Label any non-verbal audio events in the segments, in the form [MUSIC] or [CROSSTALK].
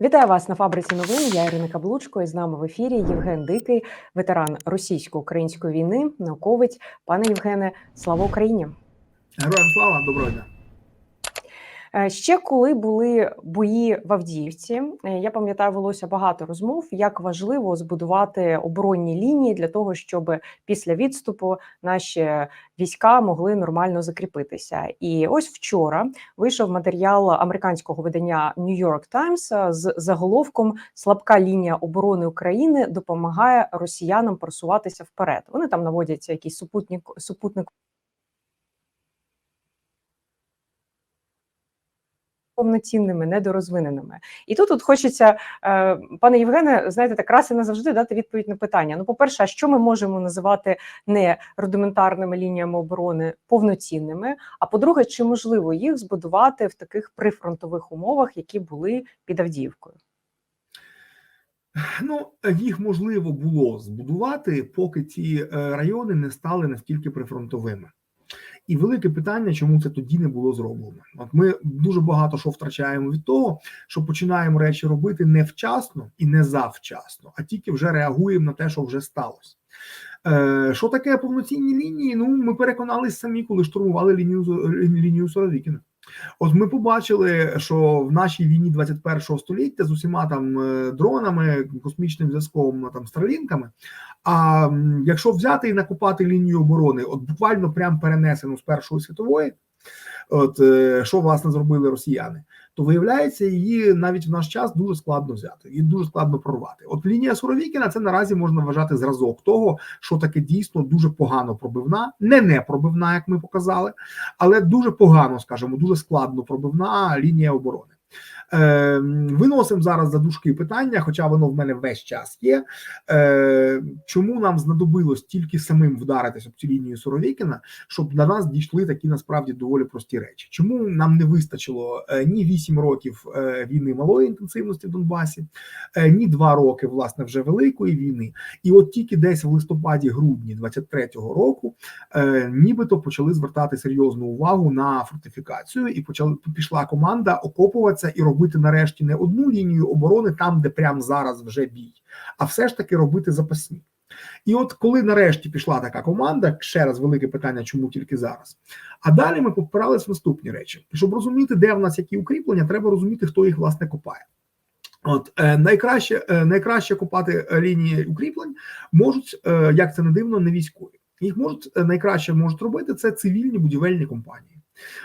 Вітаю вас на фабриці новин. Я Ірина Каблучко. І з нами в ефірі Євген Дикий, ветеран російсько-української війни, науковець. Пане Євгене, слава Україні! Героям слава, доброго дня. Е, Ще коли були бої в Авдіївці, е, я пам'ятаю, велося багато розмов, як важливо збудувати оборонні лінії для того, щоб після відступу наші війська могли нормально закріпитися. І ось вчора вийшов матеріал американського видання New York Times з заголовком Слабка лінія оборони України допомагає росіянам просуватися вперед. Вони там наводяться якийсь супутник супутник. Повноцінними, недорозвиненими, і тут от хочеться, е, пане Євгене, знаєте, так раз і назавжди дати відповідь на питання. Ну, по-перше, що ми можемо називати не рудиментарними лініями оборони повноцінними? А по-друге, чи можливо їх збудувати в таких прифронтових умовах, які були під Авдіївкою? Ну, їх можливо було збудувати, поки ці е, райони не стали настільки прифронтовими. І велике питання, чому це тоді не було зроблено. От ми дуже багато що втрачаємо від того, що починаємо речі робити не вчасно і не завчасно, а тільки вже реагуємо на те, що вже сталося. Е, Що таке повноцінні лінії? Ну, ми переконалися самі, коли штурмували лінію лінію Соровікіна. От ми побачили, що в нашій війні 21-го століття з усіма там е, дронами, космічним зв'язком, там стрелінками. А якщо взяти і накопати лінію оборони, от буквально прям перенесену з Першої світової, от е, що власне зробили росіяни, то виявляється, її навіть в наш час дуже складно взяти, її дуже складно прорвати. От лінія Суровікіна це наразі можна вважати зразок того, що таке дійсно дуже погано пробивна, не не пробивна, як ми показали, але дуже погано, скажімо, дуже складно пробивна лінія оборони. Е, Виносимо зараз за дужки питання, хоча воно в мене весь час є. Е, Чому нам знадобилось тільки самим вдаритись об цю лінію Суровікіна, щоб на нас дійшли такі насправді доволі прості речі? Чому нам не вистачило е, ні 8 років е, війни малої інтенсивності в Донбасі, е, ні 2 роки власне вже великої війни, і от тільки десь в листопаді-грудні 23-го року, е, нібито почали звертати серйозну увагу на фортифікацію, і почали пішла команда окопуватися і робити нарешті не одну лінію оборони там, де прямо зараз вже бій, а все ж таки робити запасні. І от коли нарешті пішла така команда, ще раз велике питання, чому тільки зараз. А далі ми попиралися в наступні речі. Щоб розуміти, де в нас які укріплення, треба розуміти, хто їх власне копає. От е, найкраще е, найкраще копати лінії укріплень можуть, е, як це не дивно, не військові. Їх можуть е, найкраще можуть робити це цивільні будівельні компанії.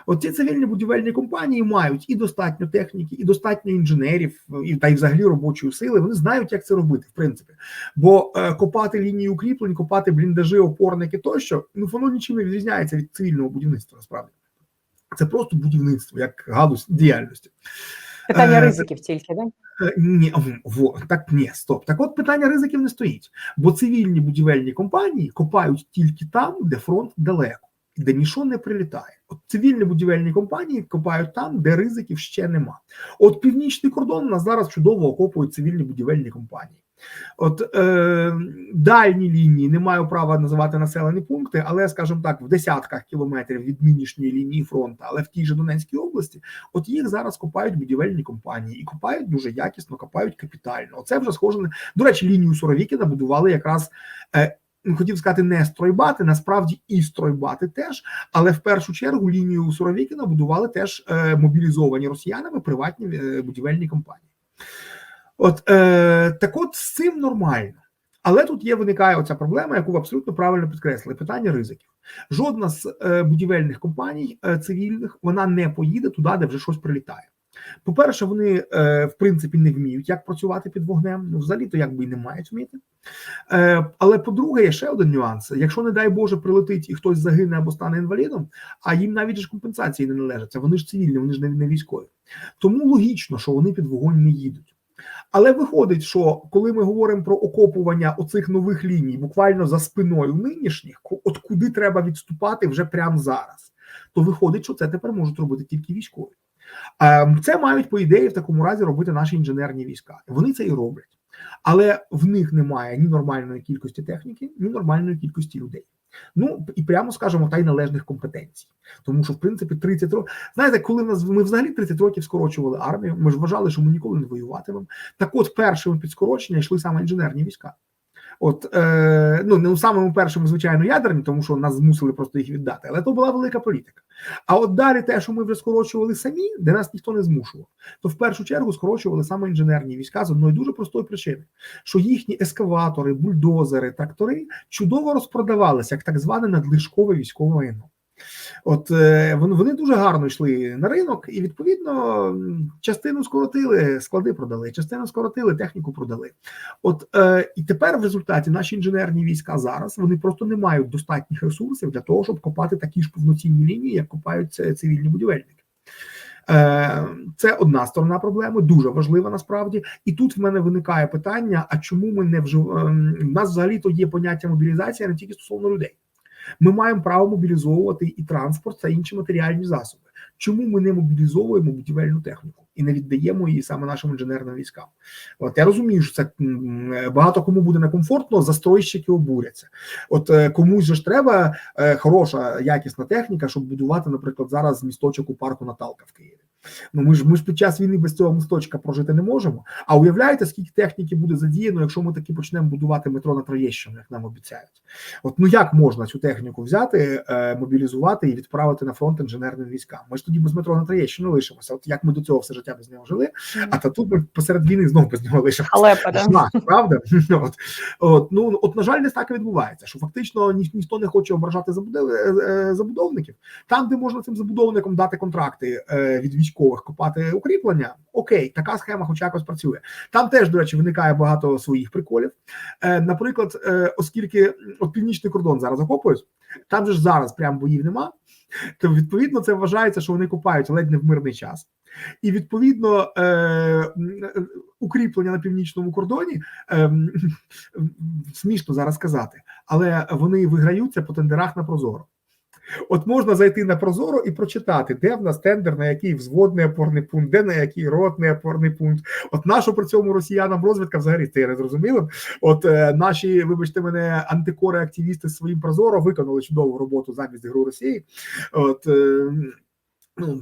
От ці цивільні будівельні компанії мають і достатньо техніки, і достатньо інженерів, і та й взагалі робочої сили. Вони знають, як це робити, в принципі. Бо е, копати лінії укріплень, копати бліндажі, опорники тощо, ну воно нічим не відрізняється від цивільного будівництва. Насправді це просто будівництво, як галузь діяльності. Питання ризиків тільки, да? Ні, во, так ні, стоп. Так от питання ризиків не стоїть, бо цивільні будівельні компанії копають тільки там, де фронт далеко, де нічого не прилітає. От цивільні будівельні компанії копають там, де ризиків ще нема. От північний кордон нас зараз чудово окопують цивільні будівельні компанії. От е, дальні лінії не маю права називати населені пункти, але, скажімо так, в десятках кілометрів від нинішньої лінії фронту, але в тій же Донецькій області, от їх зараз копають будівельні компанії і копають дуже якісно, копають капітально. Оце вже схоже на до речі, лінію Суровікіна будували якраз. Е, Хотів сказати не стройбати, насправді і стройбати теж, але в першу чергу лінію Суровікіна будували теж е, мобілізовані росіянами приватні е, будівельні компанії. От е, так, от з цим нормально. Але тут є виникає оця проблема, яку ви абсолютно правильно підкреслили: питання ризиків. Жодна з е, будівельних компаній цивільних вона не поїде туди, де вже щось прилітає. По-перше, вони е, в принципі не вміють, як працювати під вогнем. Ну, взагалі то якби і не мають вміти. Е, але по-друге, є ще один нюанс: якщо, не дай Боже, прилетить і хтось загине або стане інвалідом, а їм навіть ж компенсації не належаться. Вони ж цивільні, вони ж не, військові. Тому логічно, що вони під вогонь не їдуть. Але виходить, що коли ми говоримо про окопування оцих нових ліній, буквально за спиною нинішніх, от куди треба відступати вже прямо зараз, то виходить, що це тепер можуть робити тільки військові. Це мають по ідеї в такому разі робити наші інженерні війська. Вони це і роблять, але в них немає ні нормальної кількості техніки, ні нормальної кількості людей. Ну і прямо скажемо, та й належних компетенцій. Тому що, в принципі, 30 років. Знаєте, коли нас ми взагалі 30 років скорочували армію, ми ж вважали, що ми ніколи не воюватимемо. Так, от першими під скорочення йшли саме інженерні війська. От е, ну не у самому першому, звичайно, ядерні, тому що нас змусили просто їх віддати, але то була велика політика. А от далі те, що ми вже скорочували самі, де нас ніхто не змушував, то в першу чергу скорочували саме інженерні війська з одної дуже простої причини, що їхні ескаватори, бульдозери, трактори чудово розпродавалися як так зване надлишкове військове майно. От е, вони, дуже гарно йшли на ринок, і відповідно частину скоротили, склади продали, частину скоротили, техніку продали. От е, і тепер в результаті наші інженерні війська зараз вони просто не мають достатніх ресурсів для того, щоб копати такі ж повноцінні лінії, як копають цивільні будівельники. Е, Це одна сторона проблеми, дуже важлива насправді. І тут в мене виникає питання: а чому ми не вжив... ем, в нас взагалі то є поняття мобілізації не тільки стосовно людей. Ми маємо право мобілізовувати і транспорт та інші матеріальні засоби. Чому ми не мобілізовуємо будівельну техніку і не віддаємо її саме нашим інженерним військам? От я розумію, що це багато кому буде некомфортно, застройщики обуряться. От е, комусь же ж треба е, хороша якісна техніка, щоб будувати, наприклад, зараз місточок у парку Наталка в Києві. Ну ми ж ми ж під час війни без цього місточка прожити не можемо. А уявляєте, скільки техніки буде задіяно, якщо ми таки почнемо будувати метро на Троєщину, як нам обіцяють? От ну як можна цю техніку взяти, е, мобілізувати і відправити на фронт інженерним військам? Ми ж тоді без метро на Троєщину лишимося. От як ми до цього все життя без нього жили, а та тут ми посеред війни знову без нього лишимося. Да? Правда? [LAUGHS] От, от, ну, от, на жаль, не так і відбувається, що фактично ні, ніхто не хоче ображати е, е, забудовників. Там, де можна цим забудовникам дати контракти е, від військових, копати укріплення, окей, така схема хоч якось працює. Там теж, до речі, виникає багато своїх приколів. Е, наприклад, е, оскільки от північний кордон зараз окопують, там же ж зараз прям боїв нема, то відповідно це вважається, що вони копають ледь не в мирний час. І відповідно е, е, укріплення на північному кордоні е, [LAUGHS] смішно зараз сказати, але вони виграються по тендерах на Прозоро. От можна зайти на Прозоро і прочитати, де в нас тендер, на який взводний опорний пункт, де на який ротний опорний пункт. От нашу при цьому росіянам розвідка взагалі стає незрозумілим. От е, наші, вибачте мене, антикори активісти своїм Прозоро виконали чудову роботу замість гру Росії. От е, ну,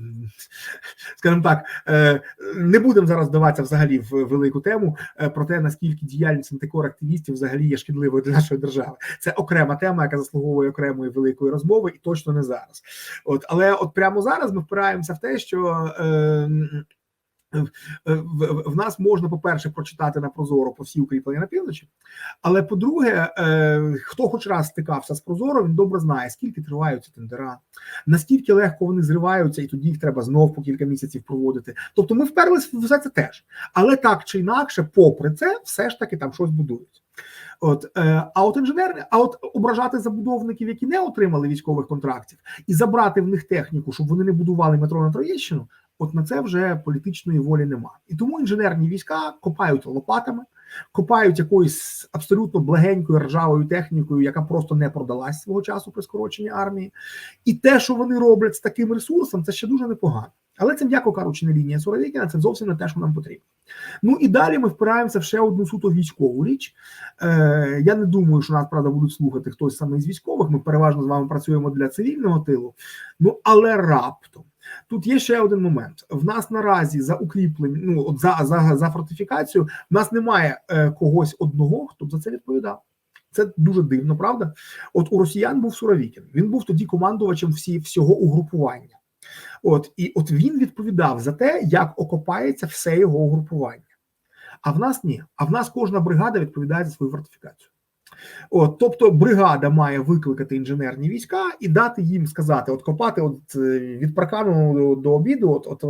скажімо так, е, не будемо зараз вдаватися взагалі в велику тему е, про те, наскільки діяльність антикор активістів взагалі є шкідливою для нашої держави. Це окрема тема, яка заслуговує окремої великої розмови, і точно не зараз. От, але от прямо зараз ми впираємося в те, що. Е, в, в, нас можна, по-перше, прочитати на Прозоро по всі укріплення на півночі. Але по-друге, е, хто хоч раз стикався з Прозоро, він добре знає, скільки тривають ці тендера, наскільки легко вони зриваються, і тоді їх треба знов по кілька місяців проводити. Тобто ми вперлись в все це теж. Але так чи інакше, попри це, все ж таки там щось будують. От е, а от інженерне, а от ображати забудовників, які не отримали військових контрактів, і забрати в них техніку, щоб вони не будували метро на Троєщину. От на це вже політичної волі нема. І тому інженерні війська копають лопатами, копають якоюсь абсолютно благенькою ржавою технікою, яка просто не продалась свого часу при скороченні армії. І те, що вони роблять з таким ресурсом, це ще дуже непогано. Але це, м'яко кажучи, не лінія Суровікіна, це зовсім не те, що нам потрібно. Ну і далі ми впираємося в ще одну суто військову річ. Е, Я не думаю, що нас правда будуть слухати хтось саме з військових. Ми переважно з вами працюємо для цивільного тилу. Ну але раптом. Тут є ще один момент. В нас наразі за укріплення, ну от за за, за фортифікацію, в нас немає е, когось одного, хто б за це відповідав. Це дуже дивно, правда? От у росіян був Суровікін. Він був тоді командувачем всі, всього угрупування. От і от він відповідав за те, як окопається все його угрупування. А в нас ні. А в нас кожна бригада відповідає за свою фортифікацію. От, тобто, бригада має викликати інженерні війська і дати їм сказати: от копати от е, від паркану до обіду, от, от,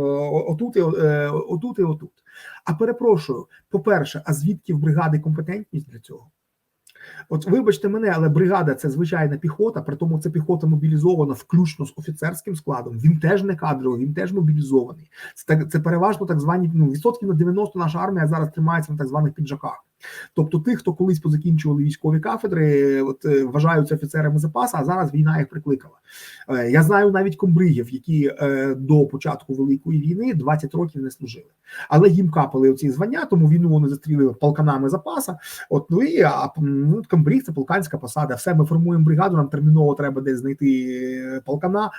отут, і, е, отут і отут. А перепрошую, по-перше, а звідки в бригади компетентність для цього? От, вибачте мене, але бригада це звичайна піхота, при тому це піхота мобілізована включно з офіцерським складом. Він теж не кадровий, він теж мобілізований. Це це переважно так звані ну, відсотків на 90 наша армія зараз тримається на так званих піджаках. Тобто тих, хто колись позакінчували військові кафедри, от е, вважаються офіцерами запасу, а зараз війна їх прикликала. Е, Я знаю навіть комбригів, які е, до початку великої війни 20 років не служили, але їм капали оці звання, тому війну вони застрілили полканами запаса. От ну і а ну, комбриг це полканська посада. Все ми формуємо бригаду. Нам терміново треба десь знайти полкана.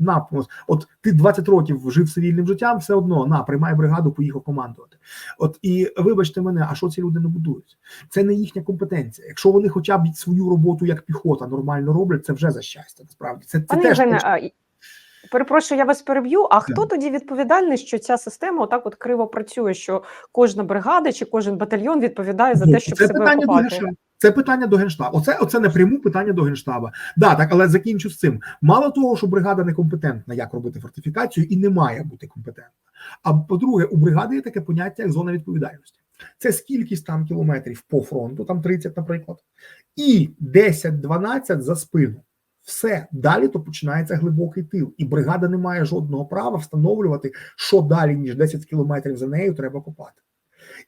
На от ти 20 років жив цивільним життям, все одно на приймай бригаду, поїхав командувати. От і вибачте мене, а що ці люди не будують? Це не їхня компетенція. Якщо вони хоча б свою роботу як піхота нормально роблять, це вже за щастя. Насправді це, це Пане теж Євгене, а, і- перепрошую, я вас переб'ю. А хто тоді відповідальний, що ця система отак от криво працює? Що кожна бригада чи кожен батальйон відповідає за те, щоб це себе питання до окупати? генштабу. Це питання до генштабу. Оце оце напряму питання до генштаба. Да, так, але закінчу з цим. Мало того, що бригада некомпетентна, як робити фортифікацію, і не має бути компетентна. А по-друге, у бригади є таке поняття як зона відповідальності. Це скількись там кілометрів по фронту, там 30, наприклад, і 10-12 за спину. Все далі то починається глибокий тил, і бригада не має жодного права встановлювати, що далі ніж 10 кілометрів за нею треба копати.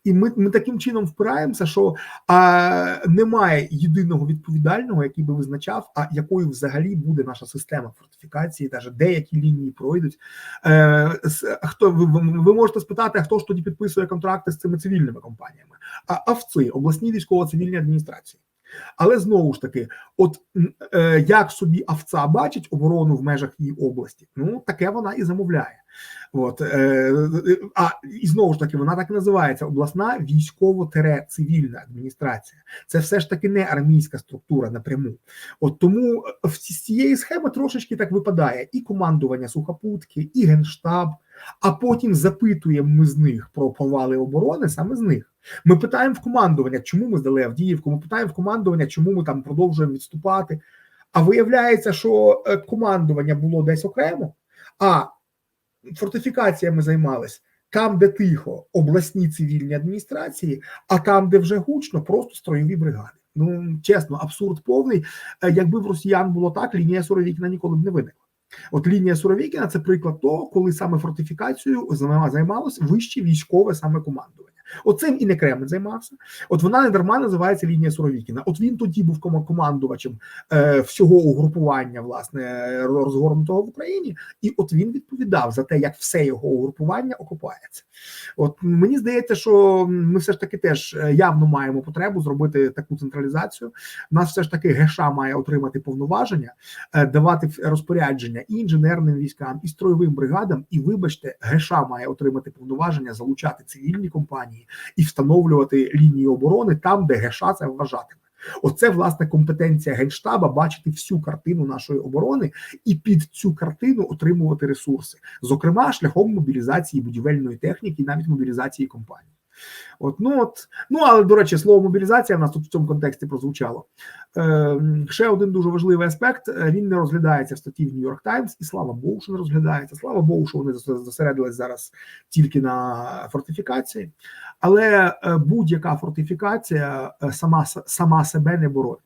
І ми, ми таким чином впираємося, що а, немає єдиного відповідального, який би визначав, а якою взагалі буде наша система фортифікації, навіть деякі лінії пройдуть. Е, хто ви, ви- можете спитати, хто ж тоді підписує контракти з цими цивільними компаніями? А АВЦИ, обласні військово-цивільні адміністрації. Але знову ж таки, от е, як собі авца бачить оборону в межах її області, ну таке вона і замовляє. От е, а і знову ж таки, вона так і називається обласна військово-цивільна адміністрація. Це все ж таки не армійська структура напряму. От тому е, в цієї схеми трошечки так випадає і командування сухопутки, і генштаб. А потім запитуємо ми з них про повали оборони саме з них. Ми питаємо в командування, чому ми здали Авдіївку. Ми питаємо в командування, чому ми там продовжуємо відступати. А виявляється, що е, командування було десь окремо, а фортифікаціями займались там, де тихо, обласні цивільні адміністрації, а там, де вже гучно, просто строєві бригади. Ну чесно, абсурд повний. Е, Якби в росіян було так, лінія Суровікіна ніколи б не виникла. От лінія Суровікіна це приклад того, коли саме фортифікацією займа- займалось вище військове саме командування. Оцим і не Кремль займався. От вона не дарма називається лінія Суровікіна. От він тоді був кома- командувачем е, всього угрупування, власне, розгорнутого в Україні, і от він відповідав за те, як все його угрупування окупається. От мені здається, що ми все ж таки теж е, явно маємо потребу зробити таку централізацію. У нас все ж таки ГШ має отримати повноваження, е, давати ф- і інженерним військам, і строєвим бригадам. І вибачте, ГШ має отримати повноваження залучати цивільні компанії і встановлювати лінії оборони там, де ГШ це вважатиме. Оце власне компетенція генштаба бачити всю картину нашої оборони і під цю картину отримувати ресурси, зокрема шляхом мобілізації будівельної техніки, і навіть мобілізації компаній. От, ну от, ну але до речі, слово мобілізація в нас тут в цьому контексті прозвучало. Е, ще один дуже важливий аспект: е, він не розглядається в статті в Нью-Йорк Таймс, і слава Богу, що не розглядається. Слава Богу, що вони зос- зосередились зараз тільки на фортифікації. Але е, будь-яка фортифікація е, сама сама себе не боронить.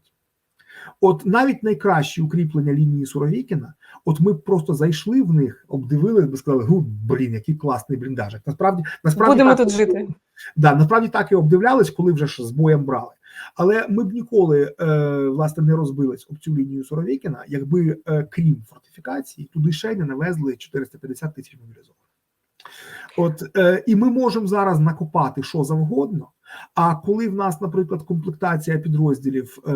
От навіть найкращі укріплення лінії Суровікіна, от ми просто зайшли в них, обдивились би, сказали, гу, блін, який класний бліндажик. Насправді, насправді Будемо так, тут жити. Да, насправді так і обдивлялись, коли вже ж з боєм брали. Але ми б ніколи е, власне не розбились об цю лінію Суровікіна, якби е, крім фортифікації, туди ще й не навезли 450 тисяч мобілізованих. От е, і ми можемо зараз накопати що завгодно. А коли в нас, наприклад, комплектація підрозділів, е,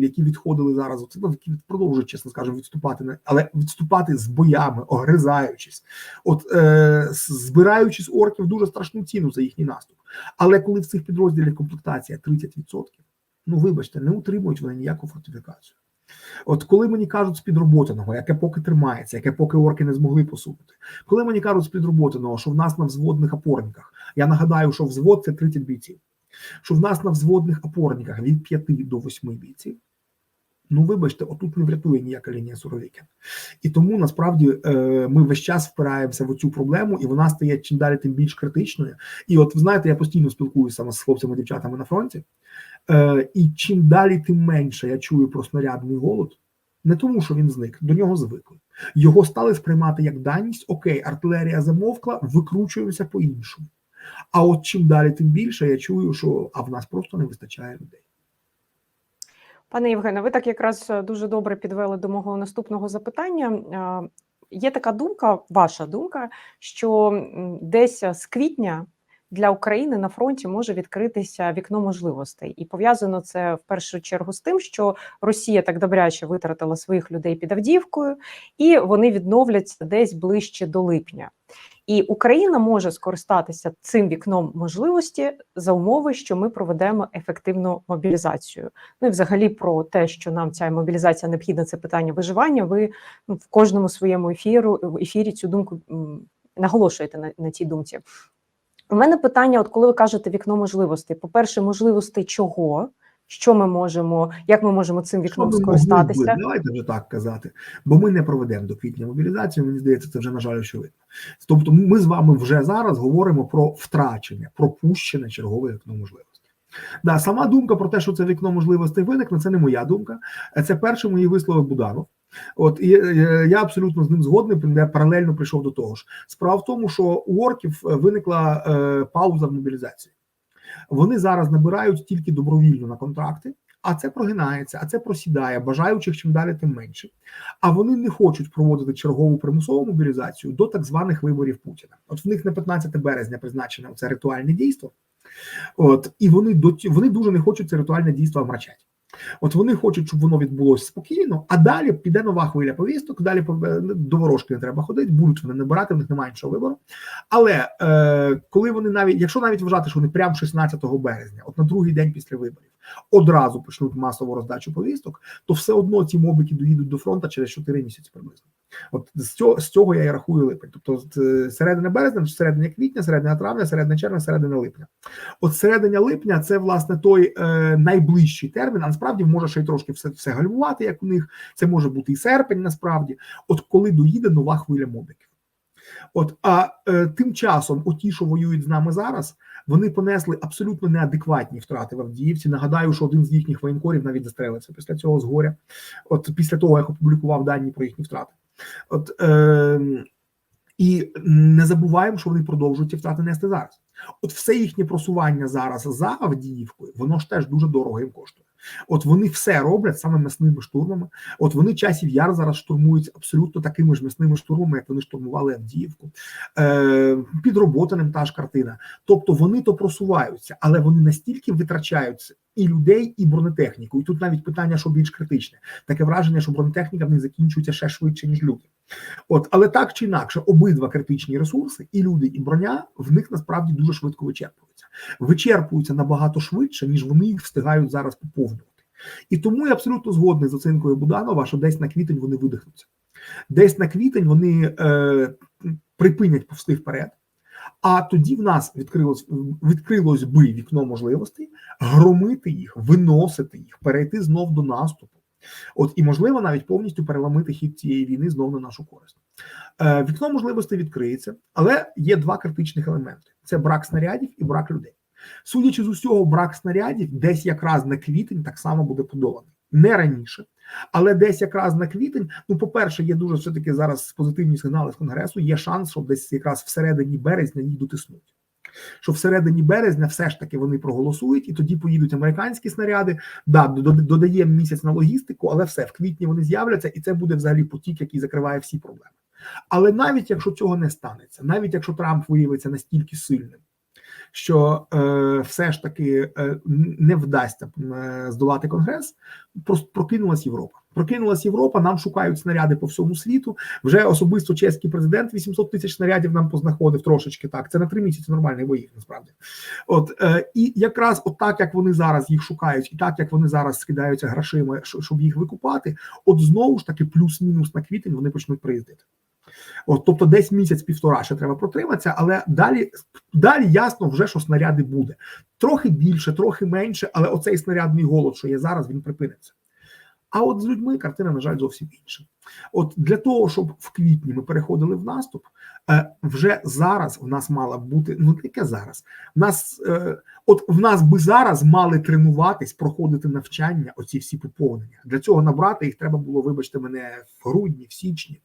які відходили зараз, от, ну, продовжують, чесно скажемо, відступати, але відступати з боями, огризаючись, от е, збираючи з орків дуже страшну ціну за їхній наступ. Але коли в цих підрозділів комплектація 30%, ну вибачте, не утримують вони ніяку фортифікацію. От коли мені кажуть з підроботаного, яке поки тримається, яке поки орки не змогли посунути, коли мені кажуть з підроботаного, що в нас на взводних опорниках, я нагадаю, що взвод це 30 бійців, що в нас на взводних опорниках від 5 до 8 бійців. Ну, вибачте, отут не врятує ніяка лінія Суровікін. І тому насправді е, ми весь час впираємося в цю проблему, і вона стає чим далі, тим більш критичною. І от ви знаєте, я постійно спілкуюся з хлопцями дівчатами на фронті. Е, і чим далі, тим менше я чую про снарядний голод. Не тому, що він зник, до нього звикли. Його стали сприймати як даність. Окей, артилерія замовкла, викручуємося по-іншому. А от чим далі, тим більше я чую, що а в нас просто не вистачає людей. Пане Євгене, ви так якраз е, дуже добре підвели до мого наступного запитання. Е, Є така думка, ваша думка, що десь з квітня для України на фронті може відкритися вікно можливостей, і пов'язано це в першу чергу з тим, що Росія так добряче витратила своїх людей під Авдіївкою, і вони відновляться десь ближче до липня. І Україна може скористатися цим вікном можливості за умови, що ми проведемо ефективну мобілізацію. Ну і взагалі про те, що нам ця мобілізація необхідна, це питання виживання. Ви ну, в кожному своєму ефіру ефірі цю думку наголошуєте на, на цій думці. У мене питання: от коли ви кажете вікно можливостей, по-перше, можливостей чого? Що ми можемо, як ми можемо цим вікном Що скористатися? могли? Давайте вже так казати, бо ми не проведемо до квітня мобілізацію. Мені здається, це вже на жаль очевидно. Тобто, ми з вами вже зараз говоримо про втрачення, пропущене чергове вікно можливостей. Да, сама думка про те, що це вікно можливостей виникне, це не моя думка. Це перший мої вислови Буданов. От і е, я абсолютно з ним згодний. Я паралельно прийшов до того ж. Справа в тому, що у орків виникла е, пауза в мобілізації. Вони зараз набирають тільки добровільно на контракти, а це прогинається, а це просідає. Бажаючих чим далі, тим менше. А вони не хочуть проводити чергову примусову мобілізацію до так званих виборів Путіна. От в них на 15 березня призначено це ритуальне дійство. От і вони до вони дуже не хочуть це ритуальне дійство мрачати. От вони хочуть, щоб воно відбулося спокійно, а далі піде нова хвиля повісток. Далі до ворожки не треба ходити, будуть вони набирати, в них немає іншого вибору. Але е, коли вони навіть, якщо навіть вважати, що вони прямо 16 березня, от на другий день після виборів, одразу почнуть масову роздачу повісток, то все одно ці мобики доїдуть до фронту через 4 місяці приблизно. От з цього, з цього я і рахую липень. Тобто з середини березня, середина квітня, середина травня, середина червня, середина липня. От середина липня це власне той е, найближчий термін. А насправді може ще й трошки все, все гальмувати, як у них. Це може бути і серпень, насправді, от коли доїде нова хвиля мобиків. От а е, тим часом, оті, що воюють з нами зараз, вони понесли абсолютно неадекватні втрати в Авдіївці. Нагадаю, що один з їхніх воєнкорів навіть застрелився після цього згоря. От після того, як опублікував дані про їхні втрати. От е, і не забуваємо, що вони продовжують ці втрати нести зараз. От все їхнє просування зараз за Авдіївкою, воно ж теж дуже дорого їм коштує. От вони все роблять саме м'ясними штурмами. От вони часів яр зараз штурмують абсолютно такими ж м'ясними штурмами, як вони штурмували Авдіївку. Е, Підроботаним та ж картина. Тобто вони то просуваються, але вони настільки витрачаються і людей, і бронетехніку. І тут навіть питання, що більш критичне, таке враження, що бронетехніка в них закінчується ще швидше, ніж люди. От, але так чи інакше, обидва критичні ресурси, і люди, і броня, в них насправді дуже швидко вичерпуються. Вичерпуються набагато швидше, ніж вони їх встигають зараз поповнювати. І тому я абсолютно згодний з оцінкою Буданова, що десь на квітень вони видихнуться. Десь на квітень вони е, припинять повсти вперед. А тоді в нас відкрилось відкрилось би вікно можливостей громити їх, виносити їх, перейти знов до наступу. От і можливо навіть повністю переламити хід цієї війни знов на нашу користь. Е, Вікно можливостей відкриється, але є два критичних елементи: це брак снарядів і брак людей. Судячи з усього, брак снарядів десь якраз на квітень так само буде подоланий. Не раніше, але десь якраз на квітень. Ну, по-перше, є дуже все таки зараз позитивні сигнали з конгресу. Є шанс, що десь якраз всередині березня їх дотиснуть. Що всередині березня все ж таки вони проголосують, і тоді поїдуть американські снаряди. Да, додаємо місяць на логістику, але все в квітні вони з'являться, і це буде взагалі потік, який закриває всі проблеми. Але навіть якщо цього не станеться, навіть якщо Трамп виявиться настільки сильним, що е, все ж таки е, не вдасться е, здолати конгрес, прокинулась Європа. Прокинулась Європа. Нам шукають снаряди по всьому світу. Вже особисто чеський президент 800 тисяч снарядів нам познаходив трошечки. Так це на три місяці нормальний боїв. Насправді, от е, і якраз от як вони зараз їх шукають, і так як вони зараз скидаються грошима, щоб їх викупати, от знову ж таки, плюс-мінус на квітень вони почнуть приїздити. От, тобто, десь місяць-півтора ще треба протриматися, але далі далі ясно вже, що снаряди буде. Трохи більше, трохи менше, але оцей снарядний голод, що є зараз, він припиниться. А от з людьми картина, на жаль, зовсім інша. От для того, щоб в квітні ми переходили в наступ, вже зараз в нас мала бути ну таке зараз. В нас от в нас би зараз мали тренуватись, проходити навчання, оці всі поповнення. Для цього набрати їх треба було, вибачте, мене в грудні, в січні.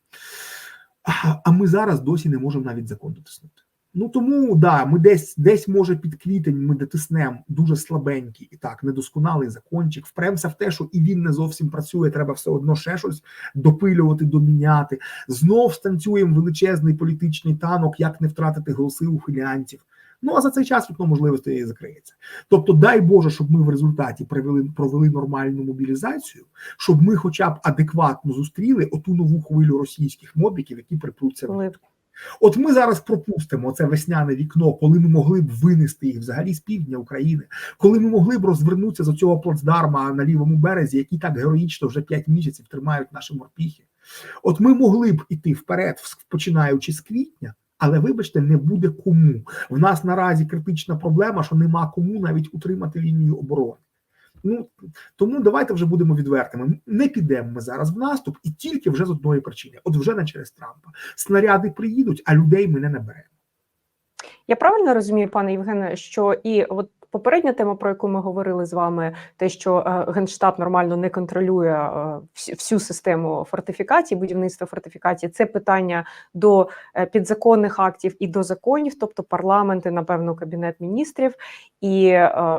А ми зараз досі не можемо навіть закон дотиснути. Ну тому да, ми десь десь може під квітень ми дотиснемо дуже слабенький і так недосконалий закончик. Впремся в те, що і він не зовсім працює. Треба все одно ще щось допилювати, доміняти. Знов станцюємо величезний політичний танок, як не втратити голоси ухилянтів. Ну а за цей час вікно можливостей закриється. Тобто, дай Боже, щоб ми в результаті провели провели нормальну мобілізацію, щоб ми, хоча б адекватно зустріли оту нову хвилю російських мобіків, які припруться в От ми зараз пропустимо це весняне вікно, коли ми могли б винести їх взагалі з півдня України, коли ми могли б розвернутися з цього плацдарма на лівому березі, які так героїчно вже 5 місяців тримають наші морпіхи. От ми могли б іти вперед, починаючи з квітня. Але вибачте, не буде кому. В нас наразі критична проблема, що нема кому навіть утримати лінію оборони. Ну тому давайте вже будемо відвертими. Не підемо ми зараз в наступ, і тільки вже з одної причини: от вже не через Трампа. Снаряди приїдуть, а людей ми не наберемо. Я правильно розумію, пане Євгене, що і от попередня тема, про яку ми говорили з вами, те, що е, генштаб нормально не контролює е, всю, систему фортифікації, будівництва фортифікації, це питання до е, підзаконних актів і до законів, тобто парламенти, напевно, кабінет міністрів, і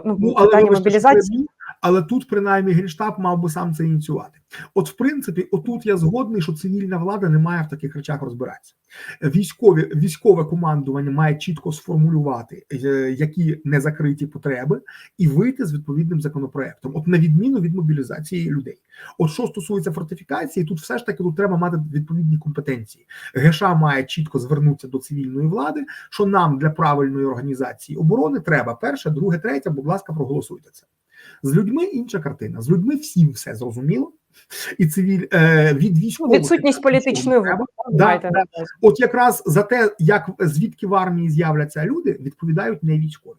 ну, Ну, питання мобілізації. Але тут принаймні генштаб мав би сам це ініціювати. От, в принципі, отут я згодний, що цивільна влада не має в таких речах розбиратися. Військові військове командування має чітко сформулювати, е, які незакриті потреби, і вийти з відповідним законопроектом. От на відміну від мобілізації людей. От що стосується фортифікації, тут все ж таки тут треба мати відповідні компетенції. ГШ має чітко звернутися до цивільної влади, що нам для правильної організації оборони треба перше, друге, третє. Будь ласка, проголосуйте це. З людьми інша картина. З людьми всім все зрозуміло. І цивіль е, від військових Відсутність політичної треба. Да, да. От якраз за те, як звідки в армії з'являться люди, відповідають не військові.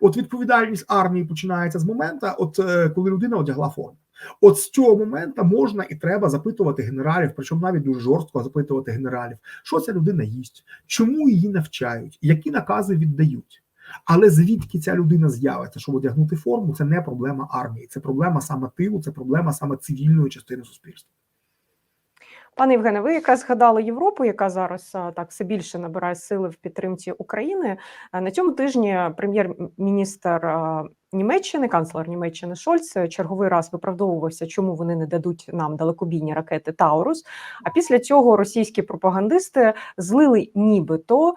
От відповідальність армії починається з моменту, от е, коли людина одягла форму. От з цього моменту можна і треба запитувати генералів, причому навіть дуже жорстко запитувати генералів, що ця людина їсть, чому її навчають, які накази віддають. Але звідки ця людина з'явиться, щоб одягнути форму, це не проблема армії, це проблема саме тилу, це проблема саме цивільної частини суспільства. Пане Євгене, ви якраз згадали Європу, яка зараз так все більше набирає сили в підтримці України. На цьому тижні прем'єр-міністр а, Німеччини, канцлер Німеччини Шольц, е, черговий раз виправдовувався, чому вони не дадуть нам далекобійні ракети Таурус. А після цього російські пропагандисти злили нібито е,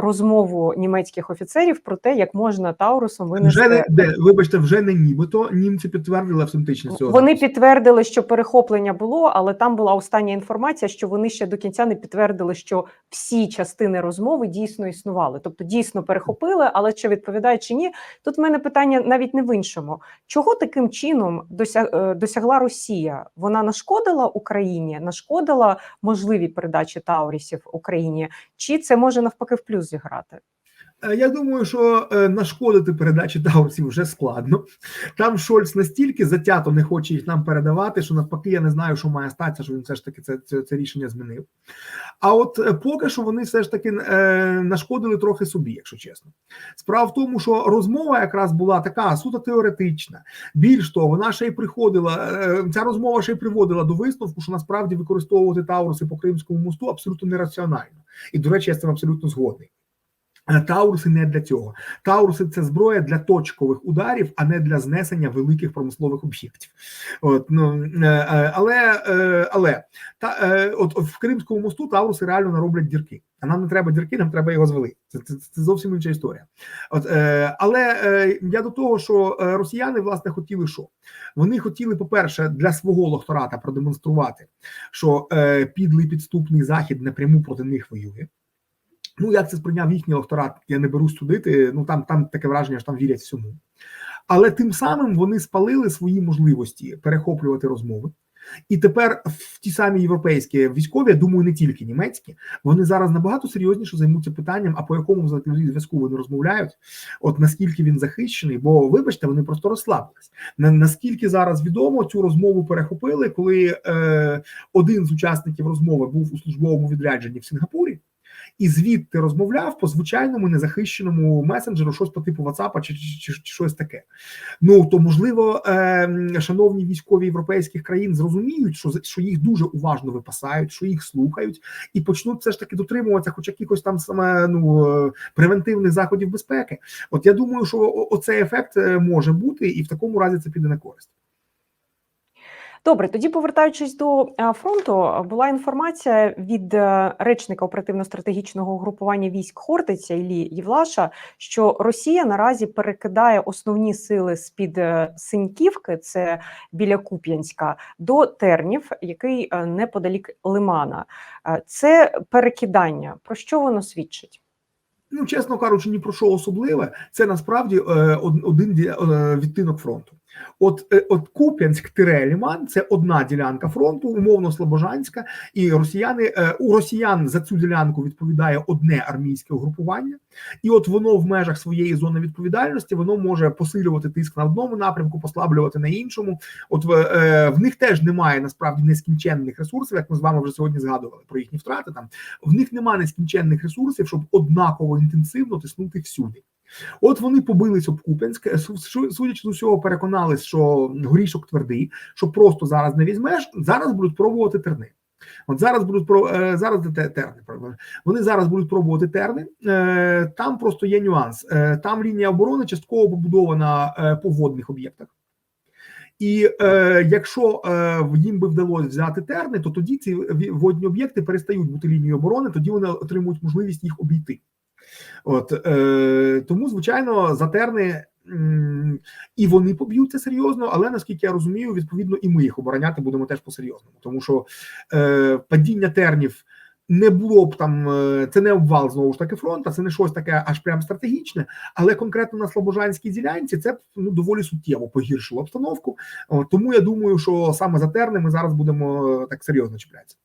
розмову німецьких офіцерів про те, як можна Таурусом винести Вже не де, вибачте, вже не нібито німці підтвердили автентичність цього. Вони підтвердили, що перехоплення було, але там була остання інформація, що вони ще до кінця не підтвердили, що всі частини розмови дійсно існували. Тобто дійсно перехопили, але чи відповідають чи ні? Тут в мене питання навіть не в іншому. Чого таким чином е, досягла Росія? Вона нашкодила Україні, нашкодила можливій передачі Таурісів Україні, чи це може навпаки в плюс зіграти? Е, Я думаю, що е, нашкодити передачі Таурсів вже складно. Там Шольц настільки затято не хоче їх нам передавати, що навпаки, я не знаю, що має статися, що він все ж таки це, це, це рішення змінив. А от е, поки що вони все ж таки нашкодили трохи собі, якщо чесно. Справа в тому, що розмова якраз була така суто теоретична. Більш того, вона ще й приходила. Ця розмова ще й приводила до висновку, що насправді використовувати Тауруси по Кримському мосту абсолютно нераціонально. І, до речі, я з цим абсолютно згодний. Е, Тауруси не для цього. Тауруси це зброя для точкових ударів, а не для знесення великих промислових об'єктів. От ну е, е, але але та от в Кримському мосту Тауруси реально нароблять дірки. А нам не треба дірки, нам треба його звели. Це, це, це зовсім інша історія. От але я до того, що росіяни власне хотіли що? Вони хотіли, по-перше, для свого лохтората продемонструвати, що підлий підступний захід напряму проти них воює. Ну, як це сприйняв їхній електорат, я не берусь судити. Ну там там таке враження, що там вірять всьому. Але тим самим вони спалили свої можливості перехоплювати розмови. І тепер в ті самі європейські військові, я думаю, не тільки німецькі, вони зараз набагато серйозніше займуться питанням, а по якому зв'язку вони розмовляють, от наскільки він захищений, бо вибачте, вони просто розслабились. Наскільки зараз відомо, цю розмову перехопили, коли е, один з учасників розмови був у службовому відрядженні в Сінгапурі. І звідти розмовляв по звичайному незахищеному месенджеру, щось по типу WhatsApp чи, чи, чи, щось таке. Ну то можливо, е, шановні військові європейських країн зрозуміють, що що їх дуже уважно випасають, що їх слухають, і почнуть все ж таки дотримуватися, хоч якихось там саме ну е, превентивних заходів безпеки. От я думаю, що оцей ефект е, може бути, і в такому разі це піде на користь. Добре, тоді повертаючись до е, фронту, була інформація від е, речника оперативно-стратегічного угрупування військ Хортиця Іллі Євлаша, що Росія наразі перекидає основні сили з під Синьківки, це біля Куп'янська, до Тернів, який е, неподалік Лимана. Е, Це перекидання. Про що воно свідчить? Ну, чесно кажучи, ні про що особливе. Це насправді е, один е, відтинок фронту. От, е, от Куп'янськ Тиреліман це одна ділянка фронту, умовно слобожанська, і росіяни е, у росіян за цю ділянку відповідає одне армійське угрупування, і от воно в межах своєї зони відповідальності воно може посилювати тиск на одному напрямку, послаблювати на іншому. От в, е, в них теж немає насправді нескінченних ресурсів, як ми з вами вже сьогодні згадували про їхні втрати. Там в них немає нескінченних ресурсів, щоб однаково інтенсивно тиснути всюди. От вони побились об Куп'янськ, е, су- су- судячи з усього, переконались, що горішок твердий, що просто зараз не візьмеш. Зараз будуть пробувати терни. От зараз будуть про е, зараз те- терни. Вони зараз будуть пробувати терни. Е, Там просто є нюанс. Е, Там лінія оборони частково побудована по водних об'єктах. І е, якщо е, їм би вдалося взяти терни, то тоді ці водні об'єкти перестають бути лінією оборони, тоді вони отримують можливість їх обійти. От е, тому, звичайно, за терни м, і вони поб'ються серйозно, але наскільки я розумію, відповідно, і ми їх обороняти будемо теж по-серйозному, тому що е, падіння тернів. Не було б там, е, це не обвал знову ж таки фронту, це не щось таке аж прям стратегічне, але конкретно на Слобожанській ділянці це б, ну доволі суттєво погіршило обстановку. Тому я думаю, що саме за терни ми зараз будемо е, так серйозно чіплятися.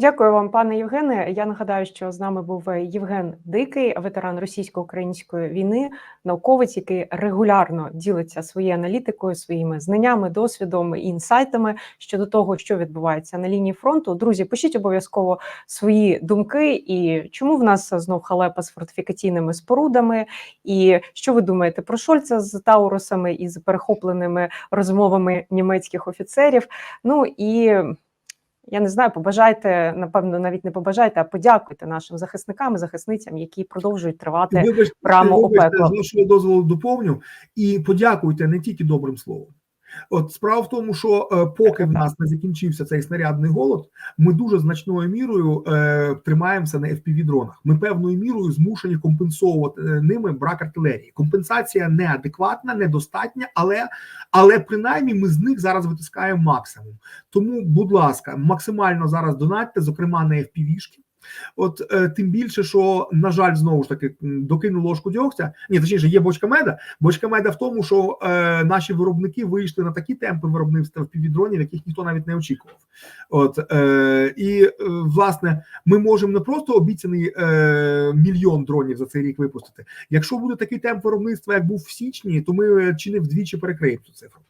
Дякую вам, пане Євгене. Я нагадаю, що з нами був е, Євген Дикий, ветеран російсько-української війни, науковець, який регулярно ділиться своєю аналітикою, своїми знаннями, досвідом і інсайтами щодо того, що відбувається на лінії фронту. Друзі, пишіть обов'язково свої думки і чому в нас знов халепа з фортифікаційними спорудами, і що ви думаєте про Шольца з Таурусами і з перехопленими розмовами німецьких офіцерів. Ну і я не знаю, побажайте, напевно, навіть не побажайте, а подякуйте нашим захисникам і захисницям, які продовжують тривати. Вибачте, прямо у вибачте, пекло. з вашого дозволу доповню і подякуйте не тільки добрим словом. От справа в тому, що е, поки в нас не закінчився цей снарядний голод, ми дуже значною мірою е, тримаємося на fpv дронах. Ми певною мірою змушені компенсовувати е, ними брак артилерії. Компенсація неадекватна, недостатня, але але принаймні ми з них зараз витискаємо максимум. Тому, будь ласка, максимально зараз донатьте, зокрема на FPV-шки. От е, тим більше, що на жаль, знову ж таки докину ложку дьогтя. Ні, точніше, є бочка меда. Бочка меда в тому, що е, наші виробники вийшли на такі темпи виробництва півдронів, яких ніхто навіть не очікував. От е, і е, власне ми можемо не просто обіцяний е, мільйон дронів за цей рік випустити. Якщо буде такий темп виробництва, як був в січні, то ми е, чи не вдвічі перекриємо цю цифру.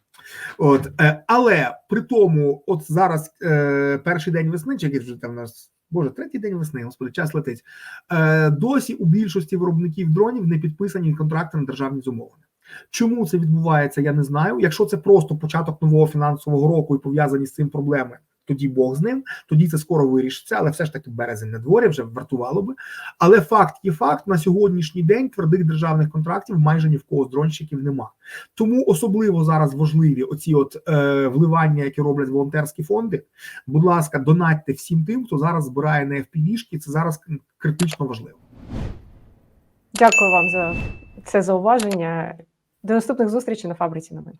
От, е, але при тому, от зараз е, перший день весни, чи вже там у нас. Боже, третій день весни, господи, час летить. Е, досі у більшості виробників дронів не підписані контракти на державні зумовлення. Чому це відбувається, я не знаю. Якщо це просто початок нового фінансового року і пов'язані з цим проблеми, тоді Бог з ним, тоді це скоро вирішиться, але все ж таки березень на дворі вже вартувало би. Але факт є факт: на сьогоднішній день твердих державних контрактів майже ні в кого з дронщиків нема. Тому особливо зараз важливі оці от е, вливання, які роблять волонтерські фонди. Будь ласка, донатьте всім тим, хто зараз збирає на FPV-шки, Це зараз критично важливо. Дякую вам за це зауваження. До наступних зустрічей на фабриці новин.